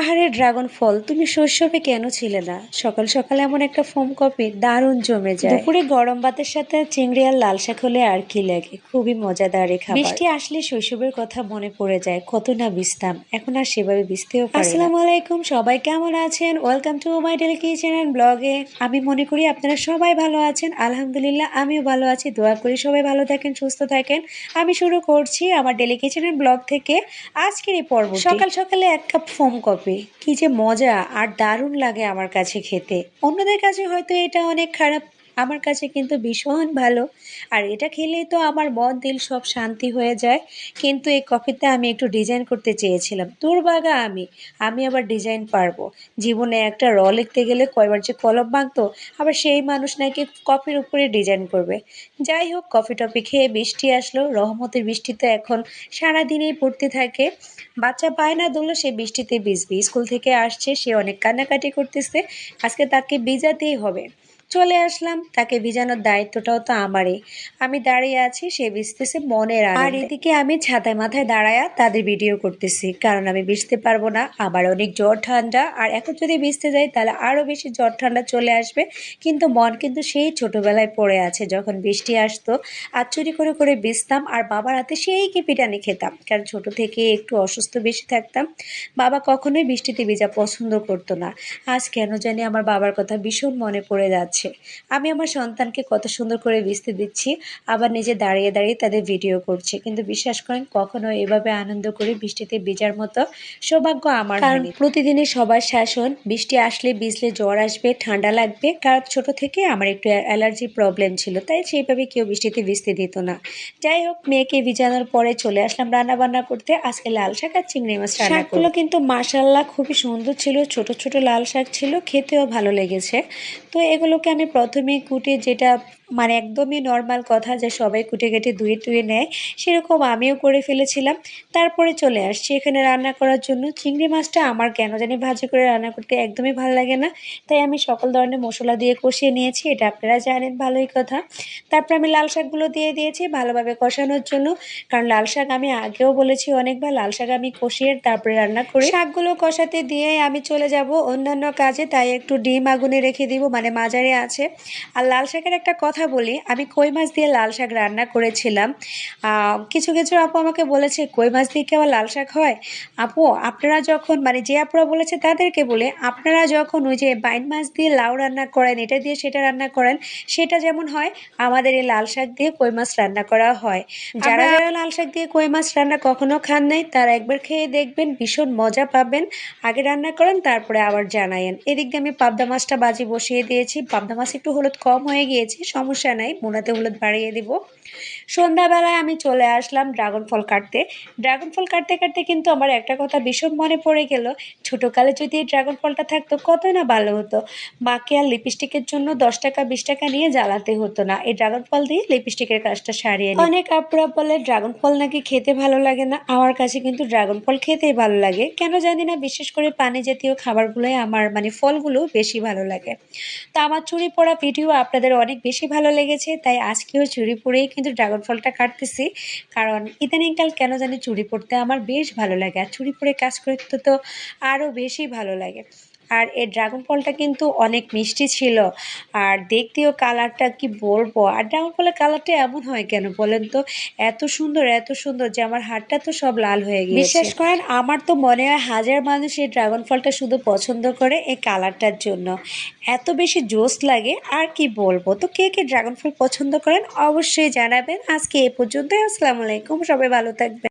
আহারে ড্রাগন ফল, তুমি শৈশবে কেন ছিলে না? সকাল সকাল এমন একটা ফোম কপি দারুণ জমে যায়। দুপুরে গরম ভাতের সাথে চিংড়ি আর লাল শাক হলে আর কি লাগে? খুবই মজাদার খাবার। বৃষ্টি আসলে শৈশবের কথা মনে পড়ে যায়, কত না বিস্তাম এখন আর সেভাবে বিস্তেও আসসালামু আলাইকুম, সবাই কেমন আছেন? Welcome to my daily kitchen and ব্লগে আমি মনে করি আপনারা সবাই ভালো আছেন। আলহামদুলিল্লাহ, আমিও ভালো আছি। দোয়া করি সবাই ভালো থাকেন, সুস্থ থাকেন। আমি শুরু করছি আমার ডেলি কিচেন অ্যান্ড ব্লগ থেকে। আজকের এই পর্ব সকাল সকালে এক কাপ ফোম কপি। কি যে মজা আর দারুণ লাগে আমার কাছে খেতে। অন্যদের কাছে হয়তো এটা অনেক খারাপ, আমার কাছে কিন্তু ভীষণ ভালো। আর এটা খেলেই তো আমার মন, দিল সব শান্তি হয়ে যায়। কিন্তু এই কফিতে আমি একটু ডিজাইন করতে চেয়েছিলাম। দুর্ভাগা আমি আমি আবার ডিজাইন পারব। জীবনে একটা র লিখতে গেলে কয়বার যে কলম ভাঙতো, আবার সেই মানুষ নাকি কফির উপরে ডিজাইন করবে। যাই হোক, কফি টফি খেয়ে বৃষ্টি আসলো। রহমতের বৃষ্টি তো এখন সারাদিনেই পড়তে থাকে। বাচ্চা পায় না, দুলো সে বৃষ্টিতে ভিজবে। স্কুল থেকে আসছে, সে অনেক কান্নাকাটি করতেছে। আজকে তাকে ভিজাতেই হবে। চলে আসলাম। তাকে ভিজানোর দায়িত্বটাও তো আমারই। আমি দাঁড়িয়ে আছি, সে ভিজতেছে মনের আর এদিকে আমি ছাতায় মাথায় দাঁড়ায়া তাদের ভিডিও করতেছি, কারণ আমি ভিজতে পারব না। আবার অনেক জ্বর, ঠান্ডা, আর এখন যদি ভিজতে যাই তাহলে আরও বেশি জ্বর, ঠান্ডা চলে আসবে। কিন্তু মন কিন্তু সেই ছোটবেলায় পড়ে আছে, যখন বৃষ্টি আসতো। আর চুরি করে করে ভিজতাম, আর বাবার হাতে সেই কি পিটানি খেতাম। কারণ ছোট থেকে একটু অসুস্থ বেশি থাকতাম। বাবা কখনোই বৃষ্টিতে ভিজা পছন্দ করতো না। আজ কেন জানি আমার বাবার কথা ভীষণ মনে পড়ে যাচ্ছে। আমি আমার সন্তানকে কত সুন্দর করে ভিজতে দিচ্ছি আবার নিজে দাঁড়িয়ে দাঁড়িয়ে তাদের ভিডিও করছি। কিন্তু বিশ্বাস করেন কখনো এভাবে আনন্দ করে বৃষ্টিতে ভিজার মতো সৌভাগ্য আমার কারণ প্রতিদিনই সবার শাসন বৃষ্টি আসলে ভিজলে জ্বর আসবে ঠান্ডা লাগবে। কারণ ছোট থেকে আমার একটু অ্যালার্জি প্রবলেম ছিল তাই সেইভাবে কেউ বৃষ্টিতে ভিজতে দিত না। যাই হোক মেয়েকে ভিজানোর পরে চলে আসলাম রান্না বান্না করতে। আজকে লাল শাক আর চিংড়ি মাছ শাকগুলো কিন্তু মাসাল্লাহ খুবই সুন্দর ছিল ছোট ছোট লাল শাক ছিল খেতেও ভালো লেগেছে। তো এগুলোকে আমি প্রথমে কুটে যেটা মানে একদমই নর্মাল কথা যে সবাই কুটে কেটে ধুয়ে টুয়ে নেয়, সেরকম আমিও করে ফেলেছিলাম। তারপরে চলে আসছি এখানে রান্না করার জন্য। চিংড়ি মাছটা আমার কেন জানি ভাজি করে রান্না করতে একদমই ভালো লাগে না। তাই আমি সকল ধরনের মশলা দিয়ে কষিয়ে নিয়েছি, এটা আপনারা জানেন ভালোই কথা। তারপর আমি লাল শাকগুলো দিয়ে দিয়েছি ভালোভাবে কষানোর জন্য। কারণ লাল শাক আমি আগেও বলেছি অনেকবার, লাল শাক আমি কষিয়ে তারপরে রান্না করি। শাকগুলো কষাতে দিয়ে আমি চলে যাব অন্যান্য কাজে, তাই একটু ডিম আগুনে রেখে দিব মানে মাজারে আছে। আর লাল শাকের একটা কথা বলি আমি কই মাছ দিয়ে লাল শাক রান্না করেছিলাম। কিছু কিছু আপু আমাকে বলেছে কই মাছ দিয়ে কি আবার লাল শাক হয়? আপু আপনারা যখন মানে যে আপুরা বলেছে তাদেরকে বলে আপনারা যখন ওই যে বাইন মাছ দিয়ে লাউ রান্না করেন এটা দিয়ে সেটা রান্না করেন সেটা যেমন হয় আমাদের এই লাল শাক দিয়ে কই মাছ রান্না করা হয়। যারা যারা লাল শাক দিয়ে কই মাছ রান্না কখনো খান নাই তারা একবার খেয়ে দেখবেন ভীষণ মজা পাবেন। আগে রান্না করেন তারপরে আবার জানায়েন। এদিক দিয়ে আমি পাবদা মাছটা বাজি বসিয়ে দিয়েছি। পাবদা মাছ একটু হলুদ কম হয়ে গিয়েছে সমস্যা নাই মোনাতে হলুদ বাড়িয়ে দিব। সন্ধ্যাবেলায় আমি চলে আসলাম ড্রাগন ফল কাটতে। ড্রাগন ফল কাটতে কাটতে কিন্তু আমার একটা কথা ভীষণ মনে পড়ে গেল। ছোটোকালে যদি এই ড্রাগন ফলটা থাকতো কত না ভালো হতো। মাকে আর লিপস্টিকের জন্য দশ টাকা, বিশ টাকা নিয়ে জ্বালাতে হতো না। এই ড্রাগন ফল দিয়ে লিপস্টিকের কাজটা সারিয়ে অনেক আপুরা বলে, ড্রাগন ফল নাকি খেতে ভালো লাগে না? আমার কাছে কিন্তু ড্রাগন ফল খেতেই ভালো লাগে। কেন জানি না, বিশেষ করে পানি জাতীয় খাবারগুলোই আমার মানে ফলগুলো বেশি ভালো লাগে। তো আমার চুরি পড়া ভিডিও আপনাদের অনেক বেশি ভালো লেগেছে, তাই আজকেও চুরি পরেই কিন্তু ড্রাগন ফলটা কাটতেছি। কারণ ইদানিংকাল কেন জানি চুড়ি পরতে আমার বেশ ভালো লাগে। আর চুড়ি পরে কাজ করতে তো আরও বেশি ভালো লাগে। আর এই ড্রাগন ফলটা কিন্তু অনেক মিষ্টি ছিল। আর দেখতেও কালারটা কি বলব? আর ড্রাগন ফলের কালারটা এমন হয় কেন বলেন তো? এত সুন্দর এত সুন্দর যে আমার হাতটা তো সব লাল হয়ে গিয়েছে। বিশ্বাস করেন, আমার তো মনে হয় হাজার মানুষ এই ড্রাগন ফলটা শুধু পছন্দ করে এই কালারটার জন্য। এত বেশি জোস লাগে, আর কি বলব? তো কে কে ড্রাগন ফল পছন্দ করেন অবশ্যই জানাবেন। আজকে এ পর্যন্তই, আসসালামু আলাইকুম, সবাই ভালো থাকবেন।